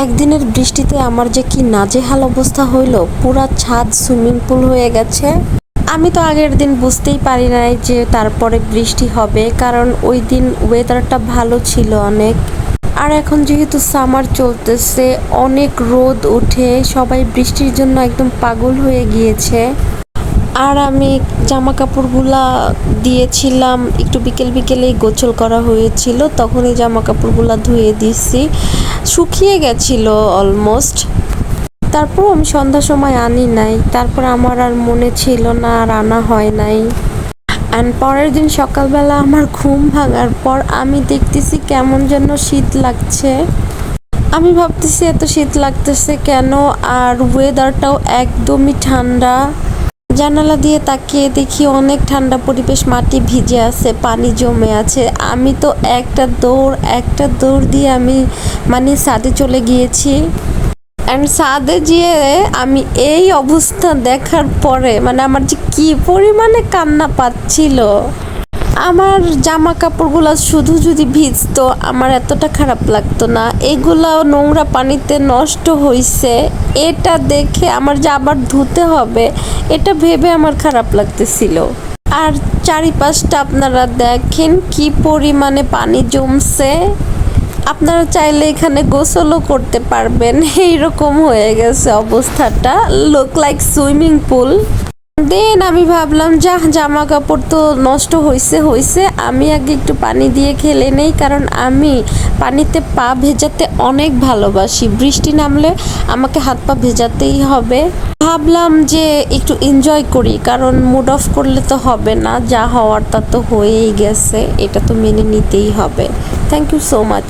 একদিনের বৃষ্টিতে আমার যে কি নাজেহাল অবস্থা হইল, পুরা ছাদ সুইমিং পুল হয়ে গেছে। আমি তো আগের দিন বুঝতেই পারি নাই যে তারপরে বৃষ্টি হবে, কারণ ওই দিন ওয়েদারটা ভালো ছিল অনেক। আর এখন যেহেতু সামার চলতেছে, অনেক রোদ উঠে সবাই বৃষ্টির জন্য একদম পাগল হয়ে গিয়েছে। আর আমি জামা কাপড়গুলা দিয়েছিলাম, একটু বিকেল বিকেলেই গোছল করা হয়েছিল, তখনই জামা কাপড়গুলা ধুয়ে দিছি। শুকিয়ে গেছিল অলমোস্ট তারপর আমি সন্ধ্যার সময় আনি নাই, তারপর আমার আর মনে ছিল না, আর আনা হয় নাই। অ্যান্ড পরের দিন সকালবেলা আমার ঘুম ভাঙার পর আমি দেখতেছি কেমন যেন শীত লাগছে। আমি ভাবতেছি এত শীত লাগতেছে কেন, আর ওয়েদারটাও একদমই ঠান্ডা। জানালা দিয়ে তাকিয়ে দেখি অনেক ঠান্ডা পরিবেশ, মাটি ভিজে আছে, পানি জমে আছে। আমি তো একটা দৌড় একটা দৌড় দিয়ে আমি মানে সাদে চলে গিয়েছি। অ্যান্ড সাদে যেয়ে আমি এই অবস্থা দেখার পরে মানে আমার যে কী পরিমাণে কান্না পাচ্ছিল। আমার জামা কাপড়গুলো শুধু যদি ভিজতো, আমার এতটা খারাপ লাগতো না। এগুলা নোংরা পানিতে নষ্ট হইছে। এটা দেখে আমার যে আবার ধুতে হবে, এটা ভেবে আমার খারাপ লাগতেছিল। আর চারিপাশটা আপনারা দেখেন কি পরিমাণে পানি জমছে। আপনারা চাইলে এখানে গোসলও করতে পারবেন। এইরকম হয়ে গেছে অবস্থাটা। Look like swimming pool then আমি ভাবলাম যা জামা কাপড় তো নষ্ট হয়েছে হয়েছে আমি আগে একটু পানি দিয়ে খেলে নেই, কারণ আমি পানিতে পা ভেজাতে অনেক ভালোবাসি। বৃষ্টি নামলে আমাকে হাত পা ভেজাতেই হবে। ভাবলাম যে একটু এনজয় করি, কারণ মুড অফ করলে তো হবে না। যা হওয়ার তা তো হয়েই গেছে, এটা তো মেনে নিতেই হবে। Thank you so much